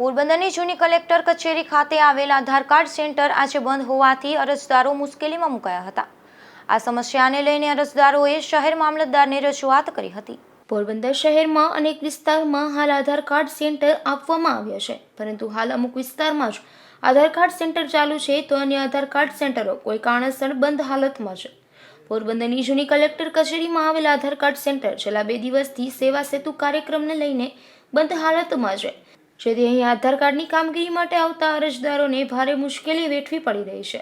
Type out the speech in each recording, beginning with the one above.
પોરબંદરની જૂની કલેક્ટર કચેરી ખાતે આવેલ આધાર કાર્ડ સેન્ટર આજે બંધ હોવાથી અરજદારો મુશ્કેલીમાં મુકાયા હતા. આ સમસ્યાને લઈને અરજદારોએ શહેર મામલતદારને રજૂઆત કરી હતી. પોરબંદર શહેરમાં અનેક વિસ્તારમાં હાલ આધાર કાર્ડ સેન્ટર આપવામાં આવ્યા છે, પરંતુ હાલ અમુક વિસ્તારમાં જ આધાર કાર્ડ સેન્ટર ચાલુ છે તો અન્ય આધાર કાર્ડ સેન્ટરો કોઈ કારણસર બંધ હાલતમાં છે. પોરબંદરની જૂની કલેક્ટર કચેરીમાં આવેલ આધાર કાર્ડ સેન્ટર છેલ્લા બે દિવસથી સેવા સેતુ કાર્યક્રમને લઈને બંધ હાલતમાં છે. જેથી અહીં આધાર કાર્ડની કામગીરી માટે આવતા અરજદારોને ભારે મુશ્કેલી વેઠવી પડી રહી છે.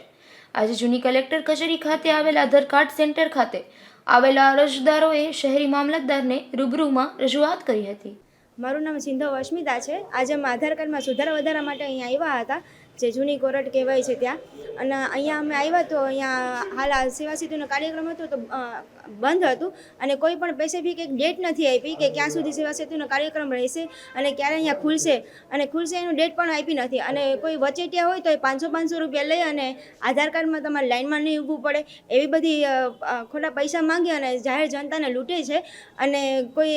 આજે જૂની કલેક્ટર કચેરી ખાતે આવેલ આધાર કાર્ડ સેન્ટર ખાતે આવેલા અરજદારોએ શહેરી મામલતદારને રૂબરૂમાં રજૂઆત કરી હતી. મારું નામ સિંધવ અસ્મિતા છે. આજે અમે આધાર કાર્ડમાં સુધારા વધારા માટે અહીંયા આવ્યા હતા. જે જૂની કોરટ કહેવાય છે ત્યાં. અને અહીંયા અમે આવ્યા તો અહીંયા હાલ આ સેવા સેતુનો કાર્યક્રમ હતો તો બંધ હતું. અને કોઈ પણ સ્પેસિફિક એક ડેટ નથી આપી કે ક્યાં સુધી સેવા સેતુનો કાર્યક્રમ રહેશે અને ક્યારે અહીંયા ખુલશે. અને ખુલશે એનું ડેટ પણ આપી નથી. અને કોઈ વચેટિયા હોય તો એ પાંચસો પાંચસો રૂપિયા લઈ અને આધાર કાર્ડમાં તમારે લાઇનમાં નહીં ઊભું પડે. એવી બધી ખોટા પૈસા માંગી અને જાહેર જનતાને લૂંટે છે. અને કોઈ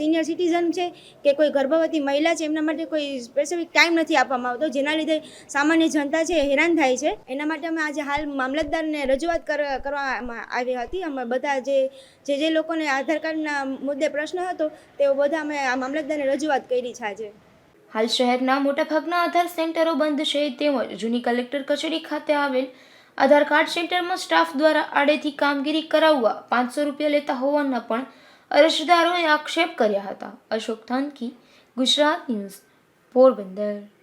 સિનિયર સિટીઝન છે કે કોઈ ગર્ભવતી મહિલા છે, એમના માટે કોઈ સ્પેસિફિક ટાઈમ નથી આપવામાં આવતો. જેના લીધે સામાન્ય જનતા છે હેરાન થાય છે, એના માટે અમે આજે હાલ મામલતદારને રજૂઆત કર- કરવામાં આવી હતી. અમે બધા જે જે જે લોકોને આધાર કાર્ડના મુદ્દે પ્રશ્ન હતો, તેઓ બધા અમે આ મામલતદારને રજૂઆત કરી છે આજે. હાલ શહેરના મોટાભાગના આધાર સેન્ટરો બંધ છે તેમજ જૂની કલેક્ટર કચેરી ખાતે આવેલ આધાર કાર્ડ સેન્ટરમાં સ્ટાફ દ્વારા આડેથી કામગીરી કરાવવા પાંચસો રૂપિયા લેતા હોવાના પણ અરજદારોએ આક્ષેપ કર્યા હતા. અશોક થાનકી, ગુજરાત ન્યૂઝ, પોરબંદર.